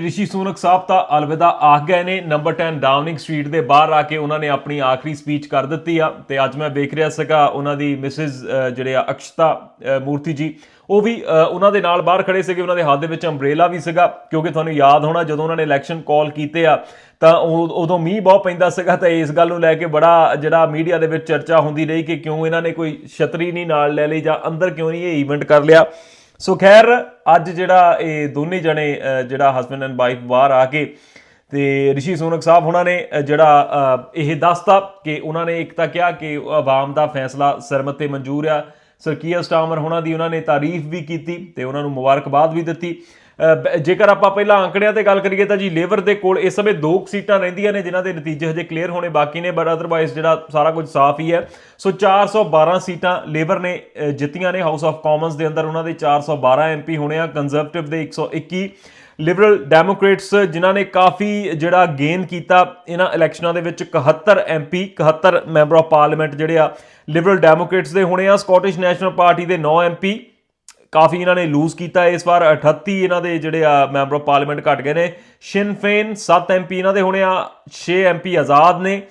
ਰਿਸ਼ੀ ਸੋਨਕ ਸਾਹਿਬ ਤਾਂ ਅਲਵਿਦਾ ਆਖ ਗਏ ਨੇ ਨੰਬਰ 10 ਡਾਊਨਿੰਗ ਸਟਰੀਟ ਦੇ ਬਾਹਰ ਆ ਕੇ ਉਹਨਾਂ ਨੇ ਆਪਣੀ ਆਖਰੀ ਸਪੀਚ ਕਰ ਦਿੱਤੀ ਆ ਤੇ ਅੱਜ ਮੈਂ ਵੇਖ ਰਿਹਾ ਸੀਗਾ ਉਹਨਾਂ ਦੀ ਮਿਸਿਸ ਜਿਹੜੇ ਆ ਅਕਸ਼ਤਾ ਮੂਰਤੀ ਜੀ, ਉਹ ਵੀ ਉਹਨਾਂ ਦੇ ਨਾਲ ਬਾਹਰ ਖੜੇ ਸੀਗੇ, ਉਹਨਾਂ ਦੇ ਹੱਥ ਦੇ ਵਿੱਚ ਅੰਬ੍ਰੇਲਾ ਵੀ ਸੀਗਾ, ਕਿਉਂਕਿ ਤੁਹਾਨੂੰ ਯਾਦ ਹੋਣਾ ਜਦੋਂ ਉਹਨਾਂ ਨੇ ਇਲੈਕਸ਼ਨ ਕਾਲ ਕੀਤੇ ਆ, ਤਾਂ ਉਦੋਂ ਮੀਂਹ ਬਹੁਤ ਪੈਂਦਾ ਸੀਗਾ ਤਾਂ ਇਸ ਗੱਲ ਨੂੰ ਲੈ ਕੇ ਬੜਾ ਜਿਹੜਾ ਮੀਡੀਆ ਦੇ ਵਿੱਚ ਚਰਚਾ ਹੁੰਦੀ ਰਹੀ ਕਿ ਕਿਉਂ ਇਹਨਾਂ ਨੇ ਕੋਈ ਛਤਰੀ ਨਹੀਂ ਨਾਲ ਲੈ ਲਈ ਜਾਂ ਅੰਦਰ ਕਿਉਂ ਨਹੀਂ ਇਹ ਇਵੈਂਟ ਕਰ ਲਿਆ। ਸੋ ਖੈਰ, ਅੱਜ ਜਿਹੜਾ ਇਹ ਦੋਨੇ ਜਣੇ ਜਿਹੜਾ ਹਸਬੰਡ ਐਂਡ ਵਾਈਫ ਬਾਹਰ ਆ ਕੇ ਤੇ ਰਿਸ਼ੀ ਸੋਨਕ ਸਾਹਿਬ ਉਹਨਾਂ ਨੇ ਜਿਹੜਾ ਇਹ ਦੱਸਤਾ ਕਿ ਉਹਨਾਂ ਨੇ ਇੱਕ ਤਾਂ ਕਿਹਾ ਕਿ ਆਵਾਮ ਦਾ ਫੈਸਲਾ ਸਰਮਤ ਤੇ ਮਨਜ਼ੂਰ ਆ। ਸਰਕੀਅਰ ਸਟਾਮਰ ਉਹਨਾਂ ਦੀ ਉਹਨਾਂ ਨੇ ਤਾਰੀਫ ਵੀ ਕੀਤੀ ਤੇ ਉਹਨਾਂ ਨੂੰ ਮੁਬਾਰਕਬਾਦ ਵੀ ਦਿੱਤੀ। ਜੇਕਰ ਆਪਾਂ ਪਹਿਲਾਂ ਅੰਕੜਿਆਂ ਤੇ ਗੱਲ ਕਰੀਏ ਤਾਂ ਜੀ ਲੇਬਰ ਦੇ ਕੋਲ ਇਸ ਸਮੇਂ ਦੋ ਕੁ ਸੀਟਾਂ ਰਹਿੰਦੀਆਂ ਨੇ, ਜਿਨ੍ਹਾਂ ਦੇ ਨਤੀਜੇ ਹਜੇ ਕਲੀਅਰ ਹੋਣੇ ਬਾਕੀ ਨੇ ਬਟ ਅਦਰਵਾਈਜ਼ ਜਿਹੜਾ ਸਾਰਾ ਕੁਝ ਸਾਫ਼ ਹੀ ਹੈ। ਸੋ 412 ਸੀਟਾਂ ਲੇਬਰ ਨੇ ਜਿੱਤੀਆਂ ਨੇ ਹਾਊਸ ਆਫ ਕਾਮਨਸ ਦੇ ਅੰਦਰ। ਉਹਨਾਂ ਦੇ 412 ਐਮਪੀ ਹੋਣੇ ਆ ਕੰਜ਼ਰਵੇਟਿਵ ਦੇ 121 ਲਿਬਰਲ ਡੈਮੋਕ੍ਰੇਟਸ ਜਿਨ੍ਹਾਂ ਨੇ ਕਾਫੀ ਜਿਹੜਾ ਗੇਨ ਕੀਤਾ ਇਹਨਾਂ ਇਲੈਕਸ਼ਨਾਂ ਦੇ ਵਿੱਚ 71 ਐਮਪੀ 71 ਮੈਂਬਰ ਆਫ ਪਾਰਲੀਮੈਂਟ ਜਿਹੜੇ ਆ ਲਿਬਰਲ ਡੈਮੋਕ੍ਰੇਟਸ ਦੇ ਹੋਣੇ ਆ ਸਕਾਟਿਸ਼ ਨੈਸ਼ਨਲ ਪਾਰਟੀ ਦੇ 9 ਐਮਪੀ ਕਾਫੀ ਇਹਨਾਂ ਨੇ ਲੂਜ਼ ਕੀਤਾ ਇਸ ਵਾਰ। 38 ਇਹਨਾਂ ਦੇ ਜਿਹੜੇ ਆ ਮੈਂਬਰ ਆਫ ਪਾਰਲੀਮੈਂਟ ਘਟ ਗਏ ਨੇ। ਸ਼ਿਨਫੇਨ 7 ਐਮਪੀ ਇਹਨਾਂ ਦੇ ਹੋਣੇ ਆ 6 ਐਮਪੀ ਆਜ਼ਾਦ ਨੇ।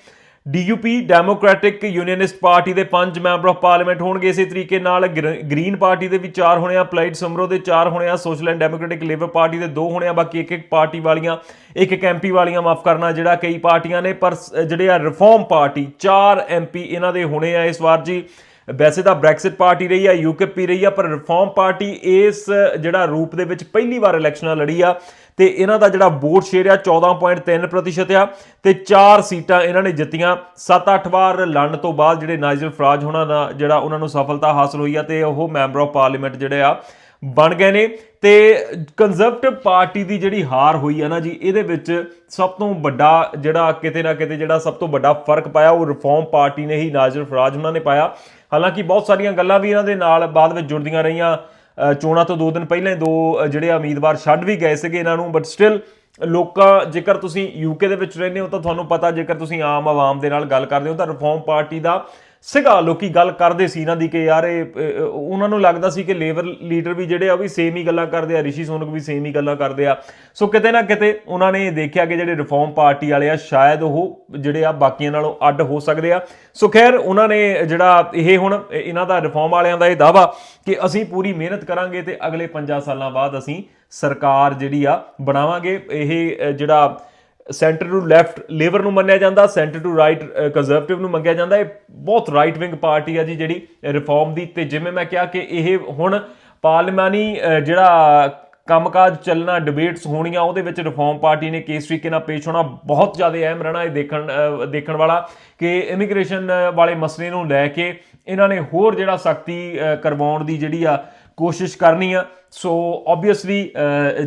ਡੀਯੂਪੀ ਡੈਮੋਕ੍ਰੈਟਿਕ ਯੂਨੀਅਨਿਸਟ ਪਾਰਟੀ ਦੇ 5 ਮੈਂਬਰ ਆਫ ਪਾਰਲੀਮੈਂਟ ਹੋਣਗੇ ਇਸੇ ਤਰੀਕੇ ਨਾਲ। ਗ੍ਰ- ਗ੍ਰੀਨ ਪਾਰਟੀ ਦੇ ਵੀ 4 ਹੋਣੇ ਆ ਪਲਾਈਡ ਸਮਰੋ ਦੇ 4 ਹੋਣੇ ਆ social and democratic labour party ਦੇ 2 ਹੋਣੇ ਆ, ਬਾਕੀ ਇੱਕ ਇੱਕ ਪਾਰਟੀ ਵਾਲੀਆਂ, ਇੱਕ ਇੱਕ ਐਮਪੀ ਵਾਲੀਆਂ ਮਾਫ ਕਰਨਾ ਜਿਹੜਾ ਕਈ ਪਾਰਟੀਆਂ ਨੇ। ਪਰ ਸ- ਜਿਹੜੇ ਆ ਰਿਫਾਰਮ ਪਾਰਟੀ 4 ਐਮਪੀ ਇਹਨਾਂ ਦੇ ਹੋਣੇ ਆ ਇਸ ਵਾਰ ਜੀ। ਵੈਸੇ ਤਾਂ ਬ੍ਰੈਕਸਿਟ ਪਾਰਟੀ ਰਹੀ ਆ ਯੂਕੇਪੀ ਰਹੀ ਆ, ਪਰ ਰਿਫਾਰਮ ਪਾਰਟੀ ਇਸ, ਜਿਹੜਾ ਰੂਪ ਦੇ ਵਿੱਚ ਪਹਿਲੀ ਵਾਰ ਇਲੈਕਸ਼ਨਾਂ ਲੜੀ ਆ ਤੇ ਇਹਨਾਂ ਦਾ ਜਿਹੜਾ ਵੋਟ ਸ਼ੇਅਰ ਆ 14.3% ਆ ਤੇ 4 ਸੀਟਾਂ ਇਹਨਾਂ ਨੇ ਜਿੱਤੀਆਂ। 7-8 ਵਾਰ ਲੜਨ ਤੋਂ ਬਾਅਦ ਜਿਹੜੇ ਨਾਜ਼ਿਲ ਫਰਾਜ ਹੋਣਾ ਦਾ ਜਿਹੜਾ ਉਹਨਾਂ ਨੂੰ ਸਫਲਤਾ ਹਾਸਲ ਹੋਈ ਆ ਤੇ ਉਹ ਮੈਂਬਰ ਆਫ ਪਾਰਲੀਮੈਂਟ ਜਿਹੜੇ ਆ ਬਣ ਗਏ ਨੇ। ਤੇ ਕੰਜ਼ਰਵੇਟਿਵ ਪਾਰਟੀ ਦੀ ਜਿਹੜੀ ਹਾਰ ਹੋਈ ਆ ਨਾ ਜੀ, ਇਹਦੇ ਵਿੱਚ ਸਭ ਤੋਂ ਵੱਡਾ ਜਿਹੜਾ ਕਿਤੇ ਨਾ ਕਿਤੇ ਜਿਹੜਾ ਸਭ ਤੋਂ ਵੱਡਾ ਫ਼ਰਕ ਪਾਇਆ, ਉਹ ਰਿਫਾਰਮ ਪਾਰਟੀ ਨੇ ਹੀ ਨਾਜ਼ਰ ਫਰਾਜ ਉਹਨਾਂ ਨੇ ਪਾਇਆ। ਹਾਲਾਂਕਿ ਬਹੁਤ ਸਾਰੀਆਂ ਗੱਲਾਂ ਵੀ ਇਹਨਾਂ ਦੇ ਨਾਲ ਬਾਅਦ ਵਿੱਚ ਜੁੜਦੀਆਂ ਰਹੀਆਂ। ਚੋਣਾਂ ਤੋਂ 2 ਦਿਨ ਪਹਿਲਾਂ ਦੋ ਜਿਹੜੇ ਉਮੀਦਵਾਰ ਛੱਡ ਵੀ ਗਏ ਸੀਗੇ ਇਹਨਾਂ ਨੂੰ ਬਟ ਸਟਿਲ ਲੋਕਾਂ, ਜੇਕਰ ਤੁਸੀਂ ਯੂਕੇ ਦੇ ਵਿੱਚ ਰਹਿੰਦੇ ਹੋ ਤਾਂ ਤੁਹਾਨੂੰ ਪਤਾ, ਜੇਕਰ ਤੁਸੀਂ ਆਮ ਆਵਾਮ ਦੇ ਨਾਲ ਗੱਲ ਕਰਦੇ ਹੋ ਤਾਂ ਰਿਫਾਰਮ ਪਾਰਟੀ ਦਾ ਸੀਗਾ ਲੋਕੀ ਗੱਲ ਕਰਦੇ ਸੀ ਇਹਨਾਂ ਦੀ ਕਿ ਯਾਰ ਇਹ ਉਹਨਾਂ ਨੂੰ ਲੱਗਦਾ ਸੀ ਕਿ ਲੇਬਰ ਲੀਡਰ ਵੀ ਜਿਹੜੇ ਆ ਉਹ ਵੀ ਸੇਮ ਹੀ ਗੱਲਾਂ ਕਰਦੇ ਆ, ਰਿਸ਼ੀ ਸੋਨਕ ਵੀ ਸੇਮ ਹੀ ਗੱਲਾਂ ਕਰਦੇ ਆ। ਸੋ ਕਿਤੇ ਨਾ ਕਿਤੇ ਉਹਨਾਂ ਨੇ ਦੇਖਿਆ ਕਿ ਜਿਹੜੇ ਰਿਫਾਰਮ ਪਾਰਟੀ ਵਾਲੇ ਆ, ਸ਼ਾਇਦ ਉਹ ਜਿਹੜੇ ਆ ਬਾਕੀਆਂ ਨਾਲੋਂ ਅੱਡ ਹੋ ਸਕਦੇ ਆ। ਸੋ ਖੈਰ, ਉਹਨਾਂ ਨੇ ਜਿਹੜਾ ਇਹ ਹੁਣ ਇਹਨਾਂ ਦਾ ਰਿਫਾਰਮ ਵਾਲਿਆਂ ਦਾ ਇਹ ਦਾਵਾ ਕਿ ਅਸੀਂ ਪੂਰੀ ਮਿਹਨਤ ਕਰਾਂਗੇ ਤੇ ਅਗਲੇ 5 ਸਾਲਾਂ ਬਾਅਦ ਅਸੀਂ ਸਰਕਾਰ ਜਿਹੜੀ ਆ ਬਣਾਵਾਂਗੇ। ਇਹ ਜਿਹੜਾ ਸੈਂਟਰ ਟੂ ਲੈਫਟ ਲੇਬਰ ਨੂੰ ਮੰਨਿਆ ਜਾਂਦਾ ਸੈਂਟਰ ਟੂ ਰਾਈਟ ਕੰਜ਼ਰਵੇਟਿਵ ਨੂੰ ਮੰਗਿਆ ਜਾਂਦਾ। ਇਹ ਬਹੁਤ ਰਾਈਟ ਵਿੰਗ ਪਾਰਟੀ ਆ ਜੀ ਜਿਹੜੀ ਰਿਫਾਰਮ ਦੀ ਤੇ ਜਿਵੇਂ ਮੈਂ ਕਿਹਾ ਕਿ ਇਹ ਹੁਣ ਪਾਰਲੀਮਾਨੀ ਅ, ਜਿਹੜਾ ਕੰਮਕਾਜ ਚੱਲਣਾ ਡਿਬੇਟਸ ਹੋਣੀਆਂ ਉਹਦੇ ਵਿੱਚ ਰਿਫਾਰਮ ਪਾਰਟੀ ਨੇ ਕਿਸ ਤਰੀਕੇ ਨਾਲ ਪੇਸ਼ ਹੋਣਾ ਬਹੁਤ ਜ਼ਿਆਦਾ ਅਹਿਮ ਰਹਿਣਾ ਇਹ ਦੇਖਣ ਦੇਖਣ ਵਾਲਾ ਕਿ ਇਮੀਗ੍ਰੇਸ਼ਨ ਵਾਲੇ ਮਸਲੇ ਨੂੰ ਲੈ ਕੇ ਇਹਨਾਂ ਨੇ ਹੋਰ ਜਿਹੜਾ ਸਖਤੀ ਕਰਵਾਉਣ ਦੀ ਜਿਹੜੀ ਆ ਕੋਸ਼ਿਸ਼ ਕਰਨੀ ਆ। ਸੋ ਆਬਵੀਅਸਲੀ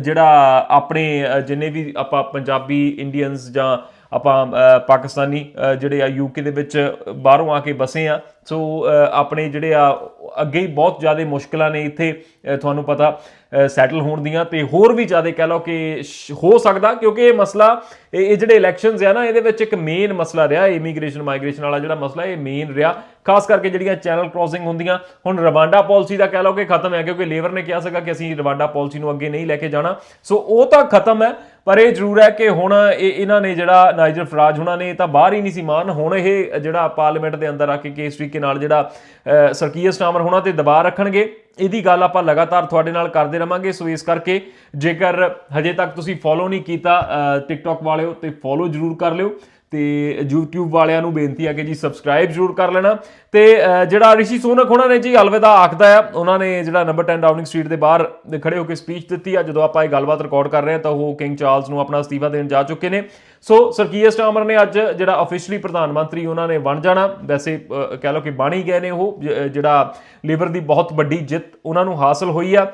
ਜਿਹੜਾ ਆਪਣੇ ਜਿੰਨੇ ਵੀ ਆਪਾਂ ਪੰਜਾਬੀ ਇੰਡੀਅਨਸ ਜਾਂ ਆਪਾਂ ਪਾਕਿਸਤਾਨੀ ਜਿਹੜੇ ਆ ਯੂਕੇ ਦੇ ਵਿੱਚ ਬਾਹਰੋਂ ਆ ਕੇ ਬਸੇ ਆ। ਸੋ ਆਪਣੇ ਜਿਹੜੇ ਆ, ਅੱਗੇ ਹੀ ਬਹੁਤ ਜ਼ਿਆਦਾ ਮੁਸ਼ਕਲਾਂ ਨੇ ਇੱਥੇ ਤੁਹਾਨੂੰ ਪਤਾ ਸੈਟਲ ਹੋਣ ਦੀਆਂ ਤੇ ਹੋਰ ਵੀ ਜ਼ਿਆਦਾ ਕਹਿ ਲਓ ਕਿ ਸ਼- ਹੋ ਸਕਦਾ ਕਿਉਂਕਿ ਇਹ ਮਸਲਾ, ਇਹ ਇਹ ਜਿਹੜੇ ਇਲੈਕਸ਼ਨਸ ਆ ਨਾ, ਇਹਦੇ ਵਿੱਚ ਇੱਕ ਮੇਨ ਮਸਲਾ ਰਿਹਾ ਇਮੀਗ੍ਰੇਸ਼ਨ ਮਾਈਗ੍ਰੇਸ਼ਨ ਵਾਲਾ ਜਿਹੜਾ ਮਸਲਾ, ਇਹ ਮੇਨ ਰਿਹਾ। ਖਾਸ ਕਰਕੇ ਜਿਹੜੀਆਂ ਚੈਨਲ ਕ੍ਰਾਸਿੰਗ ਹੁੰਦੀਆਂ, ਹੁਣ ਰਵਾਂਡਾ ਪਾਲਿਸੀ ਦਾ ਕਹਿ ਲਓ ਕਿ ਖਤਮ ਹੈ, ਕਿਉਂਕਿ ਲੇਬਰ ਨੇ ਕਿਹਾ ਸੀਗਾ ਕਿ ਅਸੀਂ ਰਵਾਂਡਾ ਪਾਲਿਸੀ ਨੂੰ ਅੱਗੇ ਨਹੀਂ ਲੈ ਕੇ ਜਾਣਾ। ਸੋ ਉਹ ਤਾਂ ਖਤਮ ਹੈ ਪਰ ਇਹ ਜ਼ਰੂਰ ਹੈ ਕਿ ਹੁਣ ਇਹ ਇਹਨਾਂ ਨੇ ਜਿਹੜਾ ਨਾਈਜਰ ਫਰਾਜ ਹੁਣਾਂ ਨੇ ਇਹ ਤਾਂ ਬਾਹਰ ਹੀ ਨਹੀਂ ਸੀ ਮਾਨ, ਹੁਣ ਇਹ ਜਿਹੜਾ ਪਾਰਲੀਮੈਂਟ ਦੇ ਅੰਦਰ ਆ ਕੇ ਕੇਸ ਤਰੀਕੇ ਨਾਲ ਜਿਹੜਾ ਸਰਕੀਅਰ ਸਟਾਮਰ ਹੋਣਾ ਤੇ ਦਬਾਅ ਰੱਖਣਗੇ, ਇਹਦੀ ਗੱਲ ਆਪਾਂ ਲਗਾਤਾਰ ਤੁਹਾਡੇ ਨਾਲ ਕਰਦੇ ਰਵਾਂਗੇ। ਸੋ ਇਸ ਕਰਕੇ ਜੇਕਰ ਹਜੇ ਤੱਕ ਤੁਸੀਂ ਫੋਲੋ ਨਹੀਂ ਕੀਤਾ ਟਿਕਟੌਕ ਵਾਲਿਓ ਤੇ ਫੋਲੋ ਜ਼ਰੂਰ ਕਰ ਲਿਓ। ਤੇ YouTube ਵਾਲਿਆਂ ਨੂੰ ਬੇਨਤੀ ਆ ਕਿ ਜੀ ਸਬਸਕ੍ਰਾਈਬ ਜ਼ਰੂਰ ਕਰ ਲੈਣਾ। ਤੇ ਜਿਹੜਾ ਰਿਸ਼ੀ ਸੋਨਕ ਉਹਨਾਂ ਨੇ ਜੀ, ਅਲਵਿਦਾ ਆਖਦਾ ਆ, ਉਹਨਾਂ ਨੇ ਜਿਹੜਾ ਨੰਬਰ 10 ਡਾਊਨਿੰਗ ਸਟਰੀਟ ਦੇ ਬਾਹਰ ਖੜੇ ਹੋ ਕੇ ਸਪੀਚ ਦਿੱਤੀ ਆ, ਜਦੋਂ ਆਪਾਂ ਇਹ ਗੱਲਬਾਤ ਰਿਕਾਰਡ ਕਰ ਰਹੇ ਹਾਂ ਤਾਂ ਉਹ ਕਿੰਗ ਚਾਰਲਸ ਨੂੰ ਆਪਣਾ ਅਸਤੀਫਾ ਦੇਣ ਜਾ ਚੁੱਕੇ ਨੇ। ਸੋ ਸਰਕੀਅਰ ਸਟਾਮਰ ਨੇ ਅੱਜ ਜਿਹੜਾ ਅਫੀਸ਼ੀਅਲੀ ਪ੍ਰਧਾਨ ਮੰਤਰੀ ਉਹਨਾਂ ਨੇ ਬਣ ਜਾਣਾ। ਵੈਸੇ ਕਹਿ ਲਓ ਕਿ ਬਣ ਹੀ ਗਏ ਨੇ ਉਹ, ਜ- ਜਿਹੜਾ ਲੇਬਰ ਦੀ ਬਹੁਤ ਵੱਡੀ ਜਿੱਤ ਉਹਨਾਂ ਨੂੰ ਹਾਸਲ ਹੋਈ ਆ।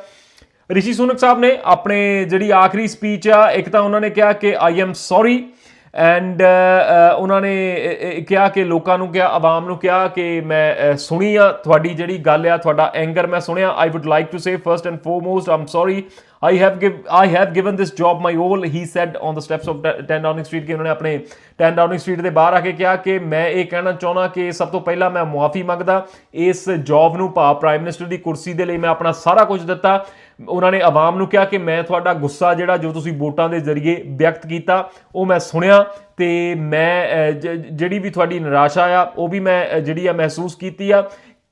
ਰਿਸ਼ੀ ਸੁਨਕ ਸਾਹਿਬ ਨੇ ਆਪਣੇ ਜਿਹੜੀ ਆਖਰੀ ਸਪੀਚ ਆ, ਇੱਕ ਤਾਂ ਉਹਨਾਂ ਨੇ ਕਿਹਾ ਕਿ I am sorry and uh, uh, ਉਹਨਾਂ ਨੇ ਕਿਹਾ ਕਿ ਲੋਕਾਂ ਨੂੰ ਕਿਹਾ, ਆਵਾਮ ਨੂੰ ਕਿਹਾ ਕਿ ਮੈਂ ਸੁਣੀ ਆ ਤੁਹਾਡੀ ਜਿਹੜੀ ਗੱਲ ਆ, ਤੁਹਾਡਾ ਐਂਗਰ ਮੈਂ ਸੁਣਿਆ I would like to say first and foremost am sorry I have give I have given this job my all, he said on the steps of 10 Downing street ਕਿ ਉਹਨਾਂ ਨੇ ਆਪਣੇ 10 Downing ਸਟਰੀਟ ਦੇ ਬਾਹਰ ਆ ਕੇ ਕਿਹਾ ਕਿ ਮੈਂ ਇਹ ਕਹਿਣਾ ਚਾਹੁੰਦਾ ਕਿ ਸਭ ਤੋਂ ਪਹਿਲਾਂ ਮੈਂ ਮੁਆਫੀ ਮੰਗਦਾ, ਇਸ ਜੌਬ ਨੂੰ ਭਾ ਪ੍ਰਾਈਮ ਮਿਨਿਸਟਰ ਦੀ ਕੁਰਸੀ ਦੇ ਲਈ ਮੈਂ ਆਪਣਾ ਸਾਰਾ ਕੁਝ ਦਿੱਤਾ। ਉਹਨਾਂ ਨੇ ਆਵਾਮ ਨੂੰ ਕਿਹਾ ਕਿ ਮੈਂ ਤੁਹਾਡਾ ਗੁੱਸਾ ਜਿਹੜਾ ਜੋ ਤੁਸੀਂ ਵੋਟਾਂ ਦੇ ਜ਼ਰੀਏ ਵਿਅਕਤ ਕੀਤਾ, ਉਹ ਮੈਂ ਸੁਣਿਆ ਤੇ ਮੈਂ ਜ- ਜਿਹੜੀ ਵੀ ਤੁਹਾਡੀ ਨਿਰਾਸ਼ਾ ਆ, ਉਹ ਵੀ ਮੈਂ ਜਿਹੜੀ ਆ ਮਹਿਸੂਸ ਕੀਤੀ ਆ।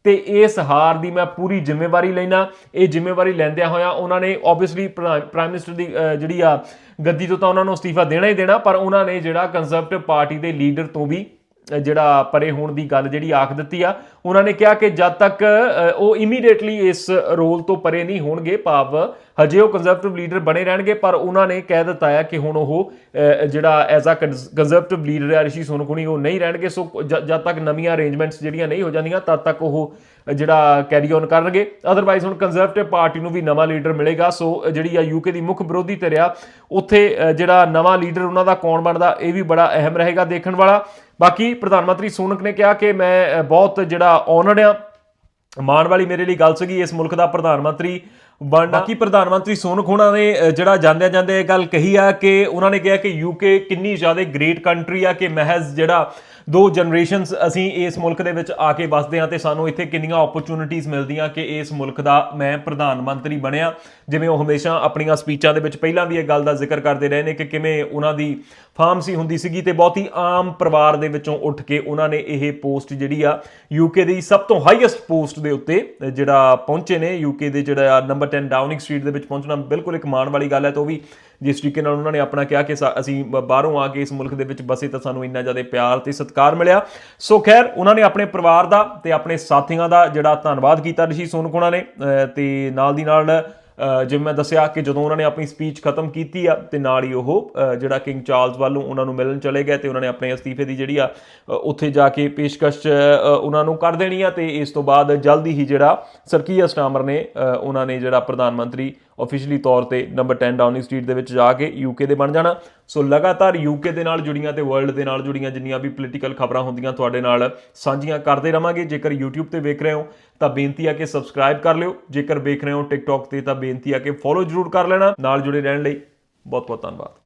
ਤੇ ਇਸ ਹਾਰ ਦੀ ਮੈਂ ਪੂਰੀ ਜ਼ਿੰਮੇਵਾਰੀ ਲੈਣਾ ਇਹ ਜ਼ਿੰਮੇਵਾਰੀ ਲੈਂਦਿਆਂ ਹੋਇਆਂ ਉਹਨਾਂ ਨੇ ਆਬਵੀਅਸਲੀ ਪ੍ਰਾਈਮ ਮਿਨਿਸਟਰ ਦੀ ਜਿਹੜੀ ਆ ਗੱਦੀ ਤੋਂ ਤਾਂ ਉਹਨਾਂ ਨੂੰ ਅਸਤੀਫਾ ਦੇਣਾ ਹੀ ਦੇਣਾ, ਪਰ ਉਹਨਾਂ ਨੇ ਜਿਹੜਾ ਕੰਜ਼ਰਵੇਟਿਵ ਪਾਰਟੀ ਦੇ ਲੀਡਰ ਤੋਂ ਵੀ ਜਿਹੜਾ ਪਰੇ ਹੋਣ ਦੀ ਗੱਲ ਜਿਹੜੀ ਆਖ ਦਿੱਤੀ ਆ, ਉਹਨਾਂ ਨੇ ਕਿਹਾ ਕਿ ਜਦ ਤੱਕ ਉਹ ਇਮੀਡੀਏਟਲੀ ਇਸ ਰੋਲ ਤੋਂ ਪਰੇ ਨਹੀਂ ਹੋਣਗੇ, ਭਾਵ ਹਜੇ ਉਹ ਕੰਜ਼ਰਵੇਟਿਵ ਲੀਡਰ ਬਣੇ ਰਹਿਣਗੇ, ਪਰ ਉਹਨਾਂ ਨੇ ਕਹਿ ਦਿੱਤਾ ਹੈ ਕਿ ਹੁਣ ਉਹ ਜਿਹੜਾ ਐਜ਼ ਅ ਕੰਜ਼ਰਵੇਟਿਵ ਲੀਡਰ ਹੈ ਰਿਸ਼ੀ ਸੋਨਕੁਣੀ, ਉਹ ਨਹੀਂ ਰਹਿਣਗੇ, ਸੋ ਜ- ਜਦ ਤੱਕ ਨਵੀਆਂ ਅਰੇਂਜਮੈਂਟਸ ਜਿਹੜੀਆਂ ਨਹੀਂ ਹੋ ਜਾਂਦੀਆਂ, ਤਦ ਤੱਕ ਉਹ ਜਿਹੜਾ ਕੈਰੀ ਔਨ ਕਰਨਗੇ। ਅਦਰਵਾਈਜ਼ ਹੁਣ ਕੰਜ਼ਰਵੇਟਿਵ ਪਾਰਟੀ ਨੂੰ ਵੀ ਨਵਾਂ ਲੀਡਰ ਮਿਲੇਗਾ। ਸੋ ਜਿਹੜੀ ਆ ਯੂਕੇ ਦੀ ਮੁੱਖ ਵਿਰੋਧੀ ਧਿਰ ਆ, ਉੱਥੇ ਜਿਹੜਾ ਨਵਾਂ ਲੀਡਰ ਉਹਨਾਂ ਦਾ ਕੌਣ ਬਣਦਾ, ਇਹ ਵੀ ਬੜਾ ਅਹਿਮ ਰਹੇਗਾ ਦੇਖਣ ਵਾਲਾ। ਬਾਕੀ ਪ੍ਰਧਾਨ ਮੰਤਰੀ ਸੋਨਕ ਨੇ ਕਿਹਾ ਕਿ ਮੈਂ ਬਹੁਤ ਜਿਹੜਾ ਆਨਰਡ ਆ। ਮਾਣ ਵਾਲੀ ਮੇਰੇ ਲਈ ਗੱਲ ਸੀਗੀ, ਇਸ ਮੁਲਕ ਦਾ ਪ੍ਰਧਾਨ ਮੰਤਰੀ ਬਣਨਾ। ਬਾਕੀ ਪ੍ਰਧਾਨ ਮੰਤਰੀ ਸੋਨਕ ਹੋਣਾ ਨੇ ਜਿਹੜਾ ਜਾਂਦਿਆਂ ਜਾਂਦੇ ਇਹ ਗੱਲ ਕਹੀ ਆ ਕਿ ਉਹਨਾਂ ਨੇ ਕਿਹਾ ਕਿ ਯੂਕੇ ਕਿੰਨੀ ਜ਼ਿਆਦਾ ਗ੍ਰੇਟ ਕੰਟਰੀ ਆ ਕਿ ਮਹਿਜ਼ ਜਿਹੜਾ ਦੋ ਜਨਰੇਸ਼ਨਸ ਅਸੀਂ ਇਸ ਮੁਲਕ ਦੇ ਵਿੱਚ ਆ ਕੇ ਵਸਦੇ ਹਾਂ ਤੇ ਸਾਨੂੰ ਇੱਥੇ ਕਿੰਨੀਆਂ ਓਪਰਚੁਨਿਟੀਆਂ ਮਿਲਦੀਆਂ ਕਿ ਇਸ ਮੁਲਕ ਦਾ ਮੈਂ ਪ੍ਰਧਾਨ ਮੰਤਰੀ ਬਣਿਆ। ਜਿਵੇਂ ਉਹ ਹਮੇਸ਼ਾ ਆਪਣੀਆਂ ਸਪੀਚਾਂ ਦੇ ਵਿੱਚ ਪਹਿਲਾਂ ਵੀ ਇਹ ਗੱਲ ਦਾ ਜ਼ਿਕਰ ਕਰਦੇ ਰਹੇ ਨੇ ਕਿ ਕਿਵੇਂ ਉਹਨਾਂ ਦੀ ਫਾਰਮਸੀ ਹੁੰਦੀ ਸੀਗੀ ਤੇ ਬਹੁਤ ਹੀ ਆਮ ਪਰਿਵਾਰ ਦੇ ਵਿੱਚੋਂ ਉੱਠ ਕੇ ਉਹਨਾਂ ਨੇ ਇਹ ਪੋਸਟ ਜਿਹੜੀ ਆ ਯੂਕੇ ਦੀ ਸਭ ਤੋਂ ਹਾਈਐਸਟ ਪੋਸਟ ਦੇ ਉੱਤੇ ਜਿਹੜਾ ਪਹੁੰਚੇ ਨੇ। ਯੂਕੇ ਦੇ ਜਿਹੜਾ ਨੰਬਰ 10 ਡਾਊਨਿੰਗ ਸਟਰੀਟ ਦੇ ਵਿੱਚ ਪਹੁੰਚਣਾ ਬਿਲਕੁਲ ਇੱਕ ਮਾਣ ਵਾਲੀ ਗੱਲ ਹੈ ਤੇ ਉਹ ਵੀ ਜਿਸ ਤਰੀਕੇ ਨਾਲ ਉਹਨਾਂ ਨੇ ਆਪਣਾ ਕਿਹਾ ਕਿ ਸਾ- ਅਸੀਂ ਬ- ਬਾਹਰੋਂ ਆ ਕੇ ਇਸ ਮੁਲਕ ਦੇ ਵਿੱਚ ਬਸੇ ਤਾਂ ਸਾਨੂੰ ਇੰਨਾ ਜ਼ਿਆਦਾ ਪਿਆਰ ਤੇ ਸਤਿਕਾਰ ਮਿਲਿਆ। ਸੋ ਖੈਰ, ਉਹਨਾਂ ਨੇ ਆਪਣੇ ਪਰਿਵਾਰ ਦਾ ਤੇ ਆਪਣੇ ਸਾਥੀਆਂ ਦਾ ਜਿਹੜਾ ਧੰਨਵਾਦ ਕੀਤਾ ਰਿਸ਼ੀ ਸੋਨਕੋਣਾ ਨੇ ਅਹ ਤੇ ਨਾਲ ਦੀ ਨਾਲ ਜਿਵੇਂ ਮੈਂ ਦੱਸਿਆ ਕਿ ਜਦੋਂ ਉਹਨਾਂ ਨੇ ਆਪਣੀ ਸਪੀਚ ਖਤਮ ਕੀਤੀ ਆ, ਤੇ ਨਾਲ ਹੀ ਉਹ ਜਿਹੜਾ ਕਿੰਗ ਚਾਰਲਸ ਵੱਲੋਂ ਉਹਨਾਂ ਨੂੰ ਮਿਲਣ ਚਲੇ ਗਏ ਤੇ ਉਹਨਾਂ ਨੇ ਆਪਣੇ ਅਸਤੀਫੇ ਦੀ ਜਿਹੜੀ ਆ ਉੱਥੇ ਜਾ ਕੇ ਪੇਸ਼ਕਸ਼ ਉਹਨਾਂ ਨੂੰ ਕਰ ਦੇਣੀ ਆ ਤੇ ਇਸ ਤੋਂ ਬਾਅਦ ਜਲਦੀ ਹੀ ਜਿਹੜਾ ਸਰਕੀਆ ਸਟਾਮਰ ਨੇ ਉਹਨਾਂ ਨੇ ਜਿਹੜਾ ਪ੍ਰਧਾਨ ਮੰਤਰੀ ਆਫੀਸ਼ੀਅਲੀ ਤੌਰ ਤੇ ਨੰਬਰ 10 ਡਾਊਨਿੰਗ ਸਟਰੀਟ ਦੇ ਵਿੱਚ ਜਾ ਕੇ ਯੂਕੇ ਦੇ ਬਣ ਜਾਣਾ। ਸੋ ਲਗਾਤਾਰ ਯੂਕੇ ਦੇ ਨਾਲ ਜੁੜੀਆਂ ਤੇ ਵਰਲਡ ਦੇ ਨਾਲ ਜੁੜੀਆਂ ਜਿੰਨੀਆਂ ਵੀ ਪੋਲੀਟੀਕਲ ਖਬਰਾਂ ਹੁੰਦੀਆਂ ਤੁਹਾਡੇ ਨਾਲ ਸਾਂਝੀਆਂ ਕਰਦੇ ਰਵਾਂਗੇ। ਜੇਕਰ YouTube ਤੇ ਵੇਖ ਰਹੇ ਹੋ ਤਾਂ ਬੇਨਤੀ ਆ ਕਿ ਸਬਸਕ੍ਰਾਈਬ ਕਰ ਲਿਓ। ਜੇਕਰ ਵੇਖ ਰਹੇ ਹੋ TikTok ਤੇ ਤਾਂ ਬੇਨਤੀ ਆ ਕਿ ਫੋਲੋ ਜਰੂਰ ਕਰ ਲੈਣਾ। ਨਾਲ ਜੁੜੇ ਰਹਿਣ ਲਈ ਬਹੁਤ ਬਹੁਤ ਧੰਨਵਾਦ।